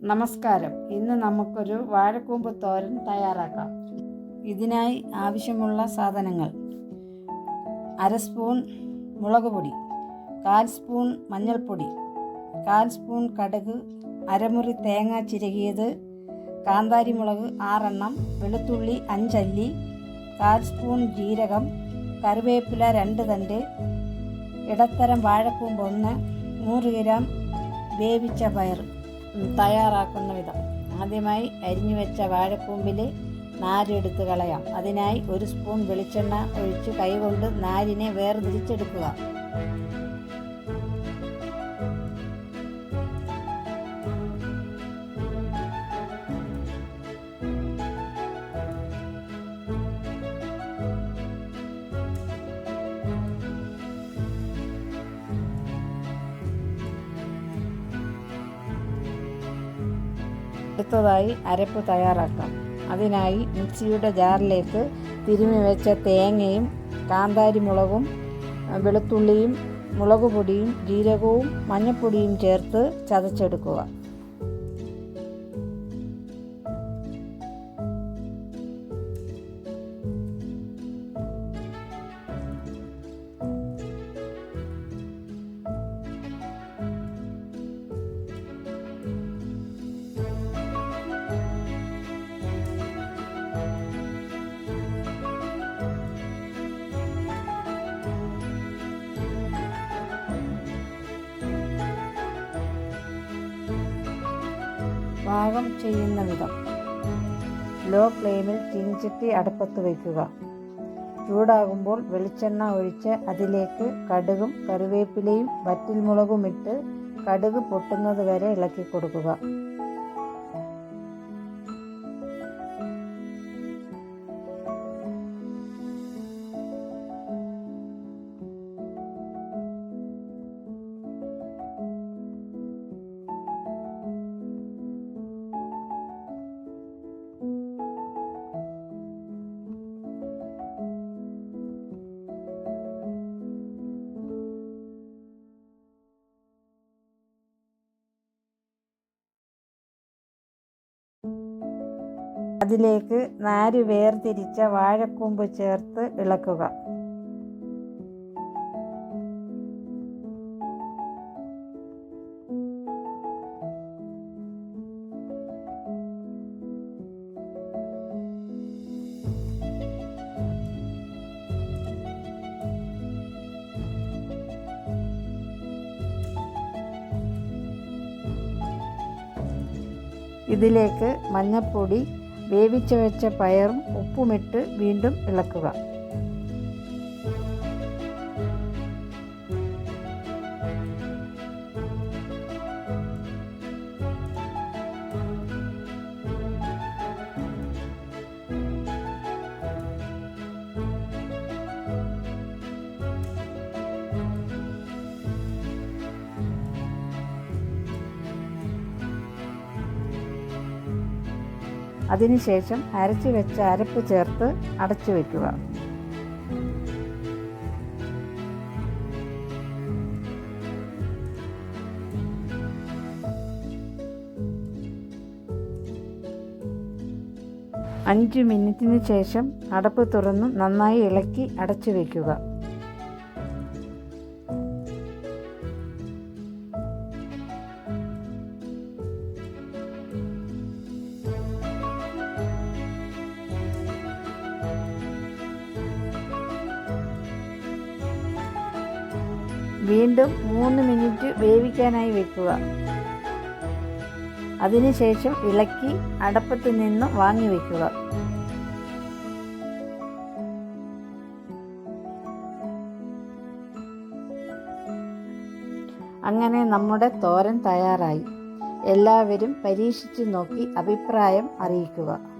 നമസ്കാരം. ഇന്ന് നമുക്കൊരു വാഴക്കൂമ്പ് തോരൻ തയ്യാറാക്കാം. ഇതിനായി ആവശ്യമുള്ള സാധനങ്ങൾ. അര സ്പൂൺ മുളക് പൊടി കാൽ സ്പൂൺ മഞ്ഞൾപ്പൊടി കാൽ സ്പൂൺ കടുക് അരമുറി തേങ്ങ ചിരകിയത് കാന്താരി മുളക് ആറെണ്ണം വെളുത്തുള്ളി അഞ്ചല്ലി കാൽ സ്പൂൺ ജീരകം കറിവേപ്പില രണ്ട് തണ്ട് ഇടത്തരം വാഴക്കൂമ്പ് ഒന്ന് നൂറ് ഗ്രാം വേവിച്ച പയർ തയ്യാറാക്കുന്ന വിധം ആദ്യമായി അരിഞ്ഞു വെച്ച വാഴക്കൂമ്പിലെ നാരെടുത്ത് കളയാം. അതിനായി ഒരു സ്പൂൺ വെളിച്ചെണ്ണ ഒഴിച്ച് കൈകൊണ്ട് നാരിനെ വേർതിരിച്ചെടുക്കുക. അടുത്തതായി അരപ്പ് തയ്യാറാക്കാം. അതിനായി മിക്സിയുടെ ജാറിലേക്ക് തിരുമി വെച്ച തേങ്ങയും കാന്താരി മുളകും വെളുത്തുള്ളിയും മുളക് പൊടിയും ജീരകവും മഞ്ഞൾപ്പൊടിയും ചേർത്ത് ചതച്ചെടുക്കുക. പാകം ചെയ്യുന്ന വിധം. ലോ ഫ്ലെയിമിൽ ചീനിച്ചട്ടി അടുപ്പത്ത് വയ്ക്കുക. ചൂടാകുമ്പോൾ വെളിച്ചെണ്ണ ഒഴിച്ച് അതിലേക്ക് കടുകും കറിവേപ്പിലയും വറ്റിൽമുളകുമിട്ട് കടുക് പൊട്ടുന്നത് വരെ ഇളക്കി കൊടുക്കുക. അതിലേക്ക് നാര് വേർതിരിച്ച വാഴക്കൂമ്പ് ചേർത്ത് ഇളക്കുക. ഇതിലേക്ക് മഞ്ഞൾപ്പൊടി വേവിച്ച് വെച്ച പയറും ഉപ്പുമിട്ട് വീണ്ടും ഇളക്കുക. അതിനുശേഷം അരച്ചു വെച്ച അരപ്പ് ചേർത്ത് അടച്ചു വയ്ക്കുക അഞ്ച് മിനിറ്റിന് ശേഷം അടപ്പ് തുറന്ന് നന്നായി ഇളക്കി അടച്ചു വയ്ക്കുക വീണ്ടും മൂന്ന് മിനിറ്റ് വേവിക്കാനായി വെക്കുക. അതിനുശേഷം ഇളക്കി അടപ്പത്ത് നിന്നും വാങ്ങി വെക്കുക. അങ്ങനെ നമ്മുടെ തോരൻ തയ്യാറായി. എല്ലാവരും പരീക്ഷിച്ചു നോക്കി അഭിപ്രായം അറിയിക്കുക.